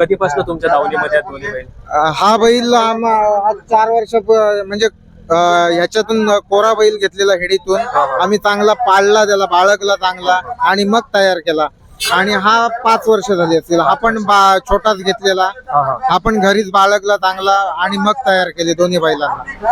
कधीपासून तुमच्या दावणीमध्ये आहेत दोन्ही बैल? अं, हा बैल आम- आज चार वर्ष प- म्हणजे अं, ह्याच्यातून कोरा बैल घेतलेला हेडीतून आम्ही चांगला पाळला त्याला बाळगला चांगला आणि मग तयार केला. आणि हा पाच वर्ष झाली असतील. हा पण बा- छोटाच घेतलेला. हा हा. हा पण घरीच बाळगला चांगला आणि मग तयार केले दोन्ही बैलांना.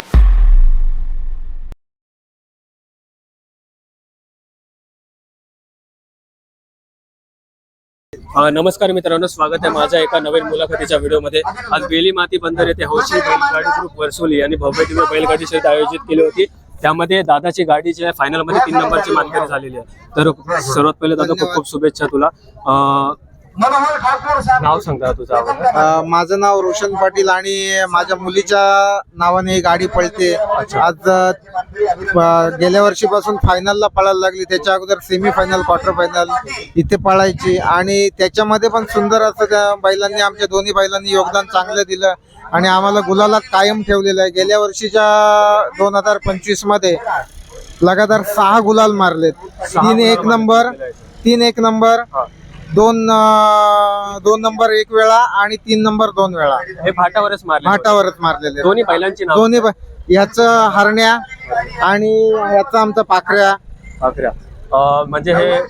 नमस्कार मित्रांनो स्वागत आहे माझ्या एका नवीन मुलाखतीच्या व्हिडिओमध्ये. आज बेली माती बंदर येथे हौशी बैलगाडी ग्रुप वर्सोली आणि भव्य दिव्य बैलगाडी शर्यत आयोजित केली होती. त्यामध्ये दादाची गाडी जी आहे फायनलमध्ये तीन नंबरची मानकरी झालेली आहे. तर सर्वात पहिले दादा खूप खूप शुभेच्छा तुला. नाव सांगता तुझं अं, माझं नाव रोशन पाटील आणि माझ्या मुलीच्या नावाने ही गाडी पळते. आज अं, प- गेल्या वर्षीपासून फायनलला पळायला लागली. त्याच्या अगोदर सेमी फायनल क्वार्टर फायनल इथे पळायची. आणि त्याच्यामध्ये पण सुंदर असं त्या बैलांनी आमच्या दोन्ही बैलांनी योगदान चांगलं दिलं. आणि आम्हाला गुलाला कायम ठेवलेलं आहे. गेल्या वर्षीच्या दोन हजार पंचवीसमध्ये लगातार सहा गुलाल मारलेत. तीन एक नंबर तीन एक नंबर. दोन दोन नंबर एक वेळा आणि तीन नंबर दोन वेळा. हे फाटावरच मारले घाटावरच मारलेले. दोन्ही बैलांची नाव. दोन्ही ब- याचं हरण्या आणि याचं आमचं पाखऱ्या. अ, म्हणजे हे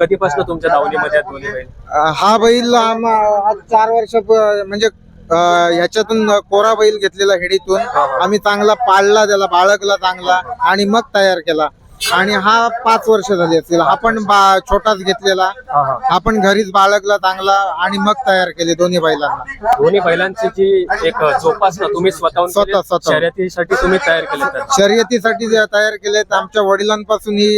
कधीपासून तुमच्या दावणीमध्ये आहेत दोन्ही बैल? अं, हा बैल आम- आज चार वर्ष प- म्हणजे अं, ह्याच्यातून कोरा बैल घेतलेला हेडीतून आम्ही चांगला पाळला त्याला बाळगला चांगला आणि मग तयार केला. आणि हा पाच वर्ष झाली असतील. हा पण बा- छोटाच घेतलेला. हा पण घरीच बाळगला चांगला आणि मग तयार केले दोन्ही बैलांना. दोन्ही बैलांची जी एक जोपासना तुम्ही स्वतः- केली, स्वतः. शर्यतीसाठी तुम्ही तयार केले तर? शर्यतीसाठी जे तयार केलेत आमच्या वडिलांपासून ही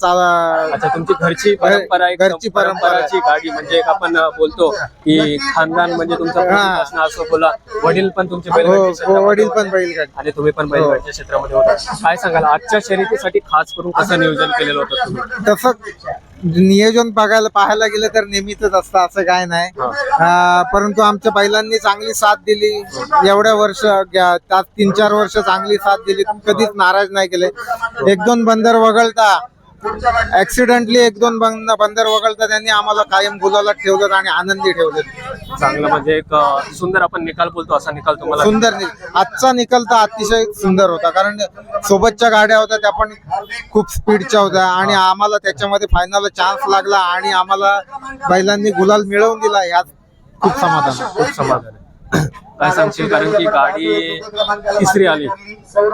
चाला अच्छा तुमची घरची परंपरा घरची. परंपराची गाडी म्हणजे एक आपण बोलतो की खानदान म्हणजे तुमचं असं बोला. वडील पण तुमचे हो बैलगाडी हो, वडील. पण बैलगाडी. आणि तुम्ही पण बैलगाडीच्या क्षेत्रामध्ये होता. काय सांगाल आजच्या शर्यतीसाठी खास करून कसं नियोजन केलेलं होतं तुम्ही. तसं नियोजन बघायला पाहायला गेलं तर नेहमीच असतं असं काय नाही. अं, परंतु आमच्या बैलांनी चांगली साथ दिली. एवढ्या वर्ष ग- त्यात तीन चार वर्ष चांगली साथ दिली. कधीच नाराज नाही केले. एक दोन बंदर वगळता. ऍक्सिडेंटली एक दोन बंद- बंदर वगळता त्यांनी आम्हाला कायम गुलाला ठेवलं आणि आनंदी ठेवलं चांगलं म्हणजे एक अं, सुंदर आपण निकाल बोलतो असा निकाल तुम्हाला सुंदर नि- आजचा निकाल तर अतिशय सुंदर होता कारण सोबतच्या गाड्या होत्या त्या पण खूप स्पीडच्या होत्या आणि आम्हाला त्याच्यामध्ये फायनल चान्स लागला आणि आम्हाला बैलांनी गुलाल मिळवून दिला यात खूप समाधान. आहे. खूप समाधान. आहे काय सांगशील कारण की गाडी तिसरी आली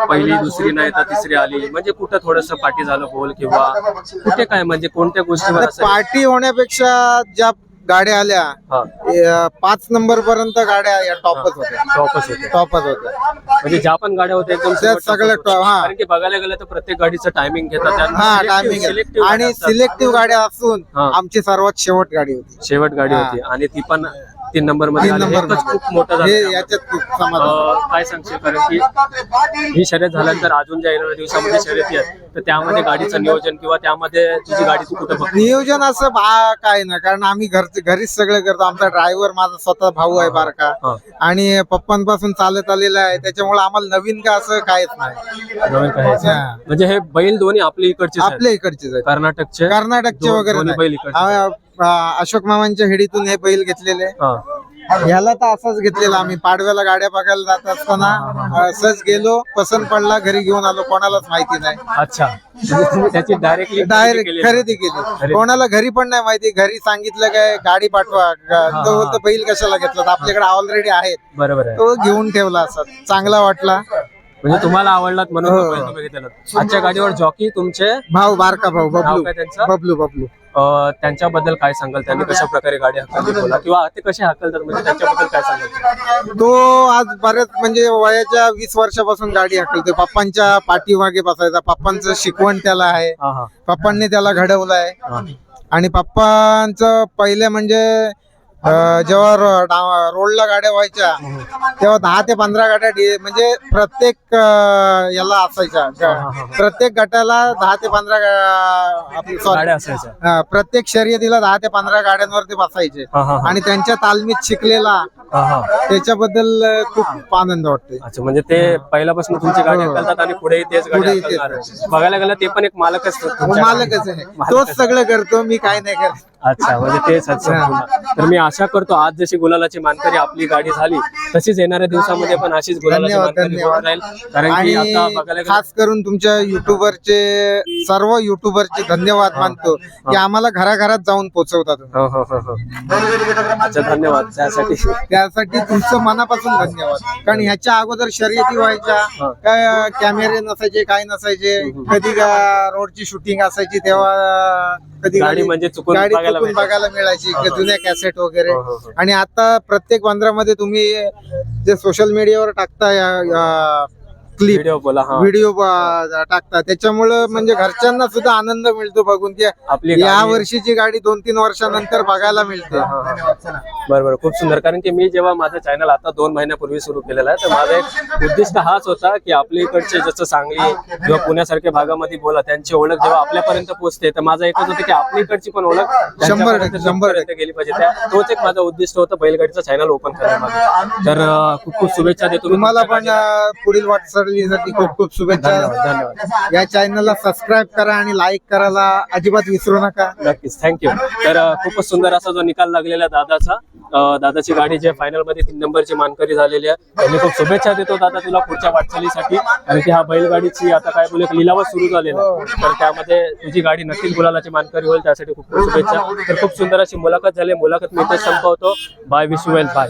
पहिली दुसरी नाही तर तिसरी आली म्हणजे कुठं थोडस पाठी झालं बोल किंवा कुठे काय म्हणजे कोणत्या गोष्टीवर असं पार्टी होण्यापेक्षा ज्या गाड्या आल्या पाच नंबर पर्यंत गाड्या या टॉपच होत्या टॉपच होते टॉपच होत्या म्हणजे ज्या पण गाड्या होत्या एकदम त्या सगळ्या होत्या. top, हा. कारण की बघायला गेलं तर प्रत्येक गाडीचं टायमिंग घेतात हा टायमिंग आणि. सिलेक्टिव्ह गाड्या असून. आमची सर्वात शेवट गाडी होती शेवट गाडी. होती आणि ती पण तीन नंबरमध्ये तीन आली. नंबर एकच खूप मोठं झालं हे. याच्यात खूप समाधान अं, काय सांगशील कारण की ही शर्यत झाल्यानंतर अजून ज्या येणाऱ्या दिवसामध्ये शर्यती आहेत तर त्यामध्ये गाडीचं नियोजन किंवा त्यामध्ये तुझी गाडी तू कुठं बघ नियोजन असं काय ना कारण आम्ही घरचे घरीच सगळं करतो आमचा ड्रायव्हर माझा स्वतः भाऊ आहे बारका हा. आणि पप्पांपासून चालत आलेला आहे त्याच्यामुळे आम्हाला नवीन का असं काहीच नाही नवीन काय आहे? हा. म्हणजे हे बैल दोन्ही आपल्या इकडचे आपल्या इकडचेच आहेत कर्नाटकचे कर्नाटकचे दोन- वगैरे दोन्ही नाही. बैल इकडचे. आ- अशोक मामांच्या हेडीतून हे बैल घेतलेले. ह्याला तर असंच घेतलेलं आम्ही. पाडव्याला गाड्या बघायला जात असताना असंच गेलो. पसंत पडला घरी घेऊन आलो. कोणालाच माहिती नाही. अच्छा. म्हणजे त्याची डायरेक्टली डायरेक्ट खरेदी केली. कोणाला घरी पण नाही माहिती. घरी सांगितलं काय गाडी पाठवा. तो बोलतो बैल कशाला घेतला? आपल्याकडे ऑलरेडी आहेत. बरोबर तो घेऊन ठेवला असा. चांगला वाटला. म्हणजे तुम्हाला आवडलात म्हणून बैल हो. आजच्या गाडीवर जॉकी तुमचे? भाऊ बारका भाऊ बबलू. बबलू बबलू. त्यांच्याबद्दल काय सांगाल? त्यांनी कशा प्रकारे गाडी हाकलली? बोला. किंवा ते कसे हाकलतात? म्हणजे त्यांच्याबद्दल काय सांगाल? तो आज बरेच म्हणजे वयाच्या वीस वर्षापासून गाडी हाकलतोय. पप्पांच्या पाठीमागे बसायचा. पप्पांचं शिकवण त्याला आहे. पप्पांनी त्याला घडवलंय. हा. आणि पप्पांचं पहिले म्हणजे अं, जेव्हा रो- डा- रोडला गाड्या व्हायच्या तेव्हा दहा ते पंधरा गाड्या डि- म्हणजे प्रत्येक अं, याला असायच्या. ग- प्रत्येक गटाला दहा ते पंधरा गा- आपली sorry, गाड्या असायच्या. अं, प्रत्येक शर्यतीला दहा ते पंधरा गाड्यांवरती बसायचे. हा हा हा. आणि त्यांच्या तालमीत शिकलेला हा हा. त्याच्याबद्दल अं, खूप आनंद वाटतोय. अच्छा म्हणजे ते पहिल्यापासून तुमची गाडी हो. हाकलतात आणि पुढेही तेच गाडी पुढेही तेच. हाकलणार. बघायला गेलं ते पण एक मालक असतो तो मालकच आहे. तोच सगळं करतो मी काय नाही करत. अच्छा म्हणजे तेच संपूर्ण. तर मी आशा करतो आज जशी गुलालाची मानकरी आपली गाडी झाली तशीच येणाऱ्या दिवसामध्ये पण अशीच गुलालाची धन्यवाद मानकरी होत धन्यवाद राहील. कारण की आता आणि बघायला गेलं खास करून तुमच्या युट्यूबरचे सर्व युट्यूबरचे धन्यवाद मानतो की आम्हाला घराघरात जाऊन पोहोचवता तुम्ही. हो हो हो हो. अच्छा धन्यवाद. त्यासाठी त्यासाठी तुमचं मनापासून धन्यवाद. कारण ह्याच्या अगोदर शर्यती हा. व्हायच्या काय कॅमेरे नसायचे काय नसायचे कधी रोडची शूटिंग असायची तेव्हा कधी गाडी म्हणजे चुकून गाडी बघायला चुकून भेटायची. बघायला मिळायची हा, हा. जुन्या कॅसेट वगैरे हो, हो, हो. आणि आता प्रत्येकमध्ये तुम्ही जे सोशल मीडियावर टाकता क्लिप व्हिडिओ बोला हा. व्हिडिओ टाकता त्याच्यामुळं म्हणजे घरच्यांना सुद्धा आनंद मिळतो बघून. की आपली या वर्षीची गाडी दोन तीन वर्षानंतर बघायला मिळते. बरोबर खूप सुंदर. कारण की मी जेव्हा माझं चॅनल आता दोन महिन्यापूर्वी सुरू केलेलं आहे तर माझा एक उद्दिष्ट हाच होता की आपल्या इकडचे जसं सांगली किंवा पुण्यासारख्या भागामध्ये बोला त्यांची ओळख जेव्हा आपल्यापर्यंत पोहोचते तर माझा एकच होतं की आपल्या इकडची पण ओळख शंभर टक्के, शंभर गेली पाहिजे. त्या- तोच एक माझा उद्दिष्ट होतं बैलगाडीचं चॅनल ओपन करण्यामध्ये तर अं, खूप खूप शुभेच्छा देतो मी तुम्हाला पण. अं, पुढील वाटचालीसाठी खूप खूप शुभेच्छा. धन्यवाद धन्यवाद. या चॅनलला सबस्क्राईब करा आणि लाईक करायला अजिबात विसरू नका. नक्कीच थँक्यू तर अ, खूपच सुंदर असा जो निकाल लागलेला आहे दादाचा. अ, दादाची गाडी जे फायनलमध्ये तीन नंबरची मानकरी झालेली आहे त्यांनी खूप शुभेच्छा देतो दादा तुला पुढच्या वाटचालीसाठी. आणि हा बैलगाडीची आता काय बोलू लिलावच सुरू झालेला आहे. तर त्यामध्ये तुझी गाडी नक्कीच गुलालाची मानकरी होईल त्यासाठी खूप खूप शुभेच्छा. तर खूप सुंदर अशी मुलाखत झाली मुलाखत मी इथेच संपवतो. बाय विश वेल बाय